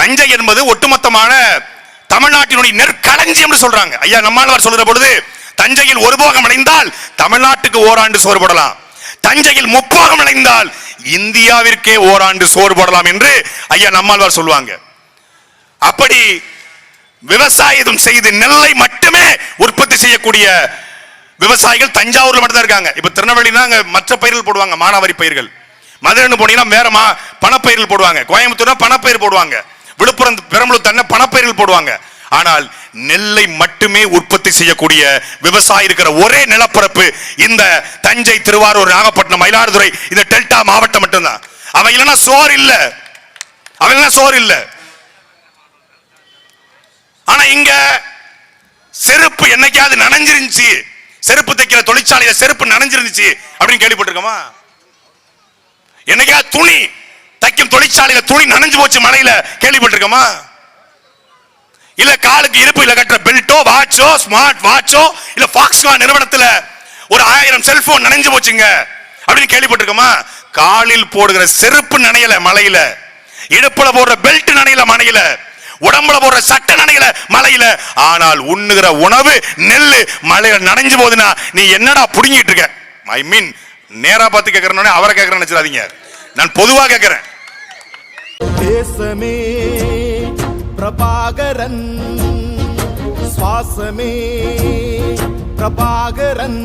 தஞ்சை என்பது ஒட்டுமொத்தமான தமிழ்நாட்டினுடைய நெற்களஞ்சியம் என்று சொல்றாங்க. ஐயா நம்மாழ்வார் சொல்கிற பொழுது தஞ்சையில் ஒரு போகம் அடைந்தால் தமிழ்நாட்டுக்கு ஓராண்டு சோறு போடலாம். தஞ்சையில் முப்போகம் அடைந்தால் இந்தியாவிற்கே ஓராண்டு சோறு போடலாம் என்று ஐயா நம்மாழ்வார் சொல்லுவாங்க. அப்படி விவசாயம் செய்து நெல்லை மட்டுமே உற்பத்தி செய்யக்கூடிய விவசாயிகள் தஞ்சாவூர்ல மட்டும் தான் இருக்காங்க. இப்ப திருநெல்வேலினா அங்க மற்ற பயிர்கள் போடுவாங்க மானாவாரி பயிர்கள். மதுரைன்னு போனீங்கன்னா வேற மா பணப்பயிர்கள் போடுவாங்க. கோயம்புத்தூர்னா பணப்பயிர் போடுவாங்க. விழுப்புரம் பெரம்பலூர் தன்ன பணப்பயிர்கள் போடுவாங்க. ஆனால் நெல்லை மட்டுமே உற்பத்தி செய்யக்கூடிய விவசாயி இருக்கிற ஒரே நிலப்பரப்பு இந்த தஞ்சை திருவாரூர் நாகப்பட்டினம் மயிலாடுதுறை இந்த டெல்டா மாவட்டம் மட்டும்தான். அவன் இல்லைன்னா சோறு இல்ல. அவன் இல்லைன்னா சோறு இல்ல. ஆனா இங்க செருப்பு என்னைக்காவது நனைஞ்சிருந்துச்சு? செருப்பு தைக்கிற தொழிற்சாலையில செருப்பு நனைஞ்சிருந்துச்சு அப்படின்னு கேள்விப்பட்டிருக்கோமா? என்னைக்காவது துணி தைக்கும் தொழிற்சாலையில துணி நனைஞ்சு போச்சு மலையில. கேள்விப்பட்டிருக்கோமா? இல்ல காலுக்கு இருப்பு இல்ல கட்டுற பெல்ட்டோ வாட்சோ ஸ்மார்ட் வாட்சோ இல்ல பாக்ஸ்கான் நிறுவனத்துல ஒரு ஆயிரம் செல்போன் நனைஞ்சு போச்சுங்க. அப்படின்னு கேள்விப்பட்டிருக்கோமா? காலில் போடுகிற செருப்பு நனையல மலையில. இடுப்புல போடுற பெல்ட் நனையல மலையில. உடம்புல போடுற சட்டை நனையல மலையில. ஆனால் உண்ணுகிற உணவு நெல்லு மலையில நனைஞ்சு போகுதுன்னா நீ என்னடா புடுங்கிட்டு இருக்க? ஐ மீன் நேரா பார்த்து கேட்கறேன்னு அவரை கேட்கறேன்னு நினைச்சிடாதீங்க. நான் பொதுவா கேட்கறேன் தேசமே பிரபாகரன் சுவாசமே பிரபாகரன்.